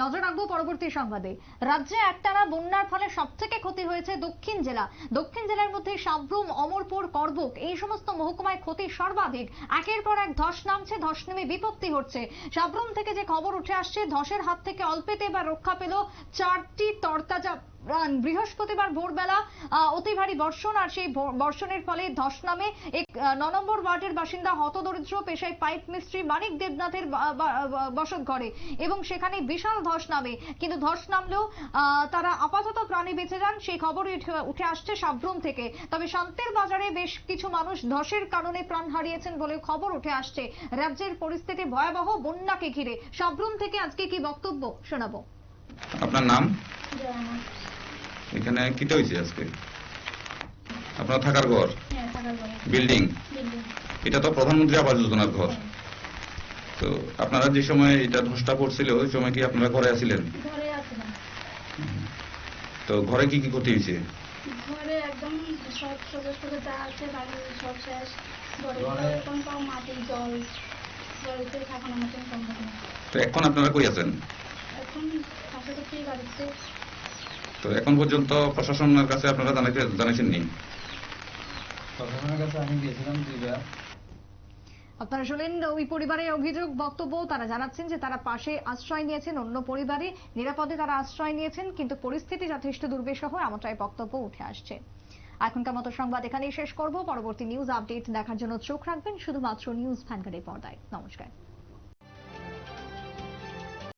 নজর রাখব পরবর্তী সংবাদে। রাজ্যে একটানা বন্যার ফলে সবথেকে ক্ষতি হয়েছে দক্ষিণ জেলা। দক্ষিণ জেলার মধ্যে সাবরুম অমরপুর করবুক এই সমস্ত মহকুমায় ক্ষতি সর্বাধিক। একের পর এক ধস নামছে, ধস নেমে বিপত্তি হচ্ছে। সাবরুম থেকে যে খবর উঠে আসছে, ধসের হাত থেকে অল্পেতে এবার রক্ষা পেল চারটি তরতাজা প্রাণ বৃহস্পতিবার ভোরবেলা অতি ভারী বর্ষণ আর সেই বর্ষণের ফলে ধস নামে এক ন নম্বর ওয়ার্ডের বাসিন্দা হতদরিদ্র পেশায় পাইপ মিস্ত্রি মানিক দেবনাথের বসত ঘরে এবং সেখানে বিশাল ধস নামে। কিন্তু ধস নামলেও আহ, তারা আপাতত প্রাণে বেঁচে যান সেই খবর উঠে- উঠে আসছে সাবরুম থেকে। তবে শান্তের বাজারে বেশ কিছু মানুষ ধসের কারণে প্রাণ হারিয়েছেন বলে খবর উঠে আসছে। রাজ্যের পরিস্থিতি ভয়াবহ বন্যাকে ঘিরে। সাবরুম থেকে আজকে কি বক্তব্য শোনাবো? আপনার নাম? জয়ানা এখানে কিতে হয়েছে আজকে? আপনার থাকার ঘর? হ্যাঁ থাকার ঘরে। বিল্ডিং বিল্ডিং এটা তো প্রধানমন্ত্রী আবাস যোজনার ঘর। তো আপনারা যে সময় এটা ধসটা পড়ছিল ওই সময় কি আপনারা ঘরে আছিলেন? তো ঘরে কি কি ক্ষতি হয়েছে? ঘরে একদম সব সবুজ সবুজ যা আছে বাড়ি সব শেষ। ঘরে ঘরে- একদম সব মাটি জল। জলেতে থাকানোর মতন সম্ভব না। তো এখন আপনারা কই আছেন? এখন বাড়িতে। তো এখন পর্যন্ত প্রশাসনের কাছে আপনারা জানাইতে জানাইছেন নি প্রশাসনের কাছে আমি গিয়েছিলাম দুইবার আপনারা শুনলেন ওই পরিবারের অভিযোগ বক্তব্য। তারা জানাচ্ছেন যে তারা পাশে আশ্রয় নিয়েছেন অন্য পরিবারে নিরাপদে তারা আশ্রয় নিয়েছেন কিন্তু পরিস্থিতি যথেষ্ট দুর্বিষহ এমনটাই বক্তব্য উঠে আসছে। এখনকার মতো সংবাদ এখানেই শেষ করব। পরবর্তী নিউজ আপডেট দেখার জন্য চোখ রাখবেন শুধুমাত্র নিউজ ভ্যানগাড়ির পর্দায়। নমস্কার।